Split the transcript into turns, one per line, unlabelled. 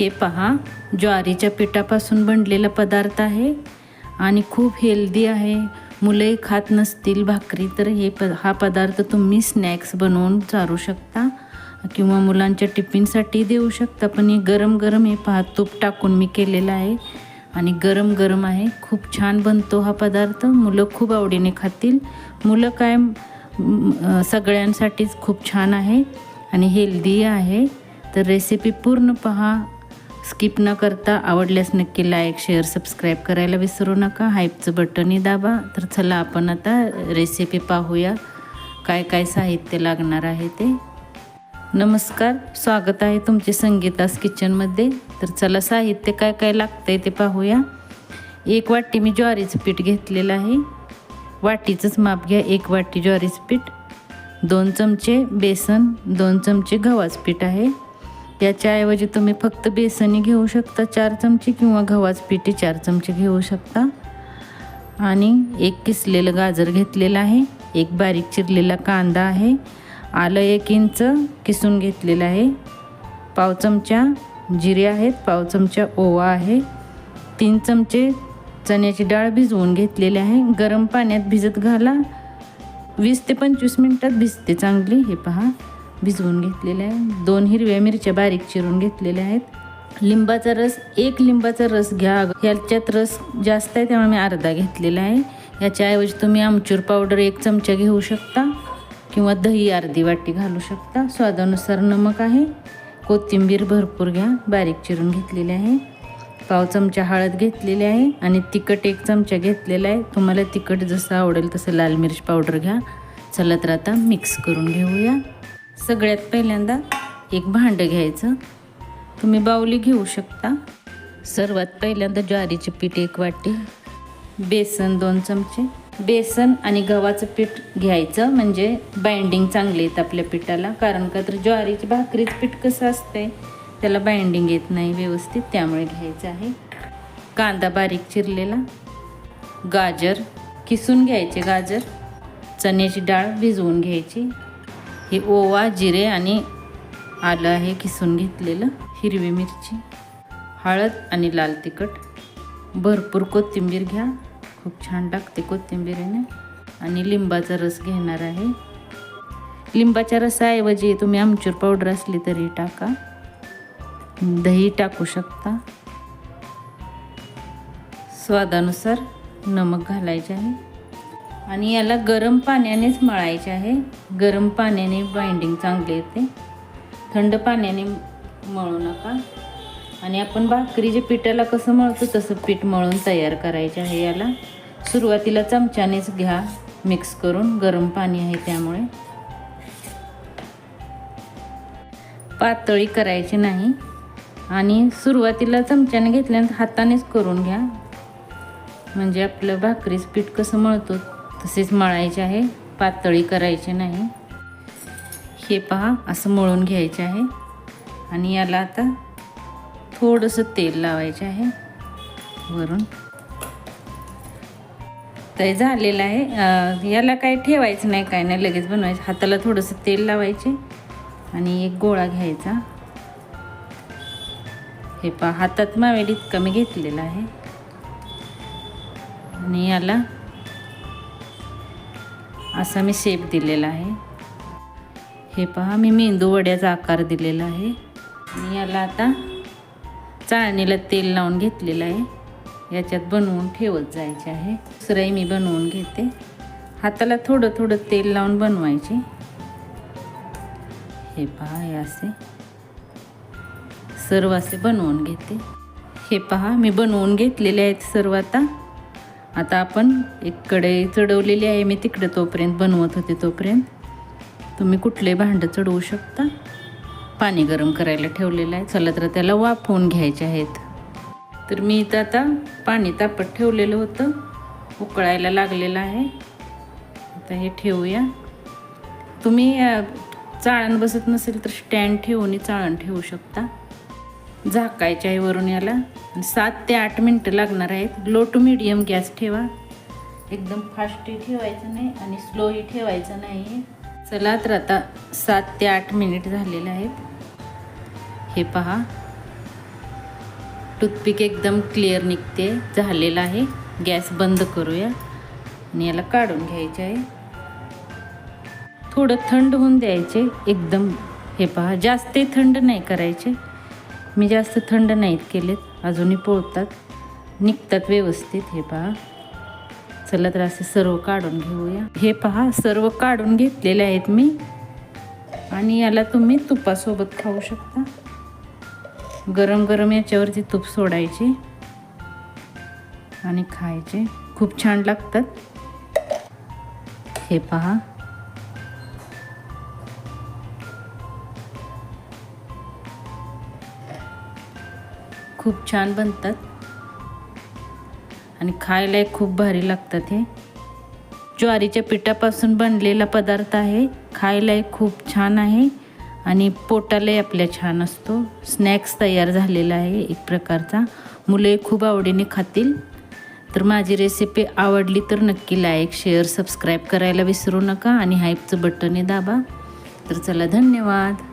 हे पहा ज्वारीच्या पिठापासून बनलेला पदार्थ आहे आणि खूप हेल्दी आहे. मुलंही खात नसतील भाकरी तर हे प हा पदार्थ तुम्ही स्नॅक्स बनवून चारू शकता किंवा मुलांच्या टिफिनसाठी देऊ शकता. पण हे गरम गरम हे पहा तूप टाकून मी केलेलं आहे आणि गरम गरम आहे. खूप छान बनतो हा पदार्थ. मुलं खूप आवडीने खातील. मुलं काय सगळ्यांसाठीच खूप छान आहे आणि हेल्दी आहे. तर रेसिपी पूर्ण पहा. स्किप न करता आवडल्यास नक्की लाईक शेअर सबस्क्राईब करायला विसरू नका. हाईपचं बटनही दाबा. तर चला आपण आता रेसिपी पाहूया. काय काय साहित्य लागणार आहे ते. नमस्कार. स्वागत आहे तुमचे संगीतास किचनमध्ये तर चला साहित्य काय काय लागतं आहे ते पाहूया. एक वाटी मी ज्वारीचं पीठ घेतलेलं आहे. वाटीचंच माप घ्या. एक वाटी ज्वारीचं पीठ. दोन चमचे बेसन. दोन चमचे गव्हाचं पीठ आहे. याच्याऐवजी तुम्ही फक्त बेसनही घेऊ शकता चार चमचे किंवा गव्हाचं पिठी चार चमचे घेऊ शकता. आणि एक किसलेलं गाजर घेतलेलं आहे एक बारीक चिरलेला कांदा आहे आलं एक इंच किसून घेतलेलं आहे. पाव चमचा जिरे आहेत पाव चमचा ओवा आहे. तीन चमचे चण्याची डाळ भिजवून घेतलेली आहे. गरम पाण्यात भिजत घाला. वीस ते पंचवीस मिनटात भिजते चांगली हे पहा. भिजवून घेतलेले आहे दोन हिरव्या मिरच्या बारीक चिरून घेतलेल्या आहेत. लिंबाचा रस एक लिंबाचा रस घ्या. ह्याच्यात रस जास्त आहे त्यामुळे मी अर्धा घेतलेला आहे. याच्याऐवजी तुम्ही आमचूर पावडर एक चमचा घेऊ शकता किंवा दही अर्धी वाटी घालू शकता. स्वादानुसार नमक आहे. कोथिंबीर भरपूर घ्या. बारीक चिरून घेतलेली आहे. पाव चमचा हळद घेतलेली आहे आणि तिखट एक चमचा घेतलेला आहे. तुम्हाला तिखट जसं आवडेल तसं लाल मिरच पावडर घ्या. चला तर आता मिक्स करून घेऊया. सगळ्यात पहिल्यांदा एक भांडं घ्यायचं. तुम्ही बाऊली घेऊ शकता. सर्वात पहिल्यांदा ज्वारीचे पीठ एक वाटी बेसन दोन चमचे. बेसन आणि गव्हाचं पीठ घ्यायचं म्हणजे बाइंडिंग चांगले येत आपल्या पिठाला. कारण का तर ज्वारीची भाकरीचं पीठ कसं असतंय त्याला बाइंडिंग येत नाही व्यवस्थित त्यामुळे घ्यायचं आहे. कांदा बारीक चिरलेला. गाजर किसून घ्यायचे गाजर. चण्याची डाळ भिजवून घ्यायची. हे ओवा जिरे आणि आलं आहे किसून घेतलेलं हिरवी मिरची. हळद आणि लाल तिखट. भरपूर कोथिंबीर घ्या. खूप छान टाकते कोथिंबीरीने. आणि लिंबाचा रस घेणार आहे. लिंबाच्या रसाऐवजी तुम्ही आमचूर पावडर असली तरी टाका. दही टाकू शकता. स्वादानुसार नमक घालायचे आहे. आणि याला गरम पाण्यानेच मळायचे आहे. गरम पाण्याने बाइंडिंग चांगली येते. थंड पाण्याने मळू नका. आणि आपण भाकरीच्या पिठाला कसं मळतो तसं पीठ मळून तयार करायचे आहे याला. सुरुवातीला चमच्यानेच घ्या. मिक्स करून गरम पाणी आहे त्यामुळे. पातळी करायची नाही. आणि सुरुवातीला चमच्याने घेतल्यानंतर हातानेच करून घ्या. म्हणजे आपलं भाकरीचं पीठ कसं मळतो तसेच मळायचे आहे. पातळी करायची नाही. हे पहा असं मळून घ्यायचे आहे. आणि याला आता थोडंसं तेल लावायचं आहे. वरून. ते झालेलं आहे. याला काही ठेवायचं नाही काय नाही. लगेच बनवायचं. हाताला थोडंसं तेल लावायचे. आणि एक गोळा घ्यायचा. हे पहा हातात मावेल इतका मी घेतलेला आहे. आणि याला असा मी शेप दिलेला आहे. हे पहा मी मेंदू वड्याचा आकार दिलेला आहे. मी याला आता चाळणीला तेल लावून घेतलेलं आहे. याच्यात बनवून ठेवत जायचे आहे. दुसरंही मी बनवून घेते. हाताला थोडं थोडं तेल लावून बनवायचे. हे पहा हे असे. सर्व असे बनवून घेते. हे पहा मी बनवून घेतलेले आहेत सर्व आता. आता आपण एक कढई चढवलेली आहे. मी तिकडे तोपर्यंत बनवत होते तोपर्यंत. तुम्ही कुठले भांडं चढवू शकता? पाणी गरम करायला ठेवलेलं आहे. चला तर त्याला वाफवून घ्यायचे आहेत. तर मी इथं आता पाणी तापत ठेवलेलं होतं. उकळायला लागलेलं आहे. आता हे ठेवूया. तुम्ही चाळण बसत नसेल तर स्टँड ठेवून चाळण ठेवू शकता. झाकायचे आहे वरून याला सात ते आठ मिनटं लागणार आहेत. लो टू मिडियम गॅस ठेवा. एकदम फास्टही ठेवायचं नाही आणि स्लोही ठेवायचं नाही. चला तर आता सात ते आठ मिनिट झालेले आहेत. हे पहा. टूथपिक एकदम क्लिअर निघते. झालेलं आहे. गॅस बंद करूया. आणि याला काढून घ्यायचे आहे. थोडं थंड होऊन द्यायचे. एकदम हे पहा जास्त थंड नाही करायचे. मी जास्त थंड नाहीत केलेत अजूनही पोळतात. निघतात व्यवस्थित हे पहा. चला तर असे सर्व काढून घेऊया. हे पहा सर्व काढून घेतलेले आहेत मी. आणि याला तुम्ही तुपासोबत खाऊ शकता. गरम गरम याच्यावरती तूप सोडायचे. आणि खायचे. खूप छान लागतात. हे पहा. खूप छान बनतात. आणि खायला खूप भारी लागतात हे. ज्वारीच्या पिठापासून बनलेला पदार्थ आहे. खायला खूप छान आहे. आणि पोटालाही आपल्या छान असतो. स्नॅक्स तयार झालेला आहे एक प्रकारचा. मुले खूप आवडीने खातील. तर माझी रेसिपी आवडली तर नक्की लाईक शेअर सबस्क्राईब करायला विसरू नका आणि हाईपचं बटनही दाबा. तर चला धन्यवाद.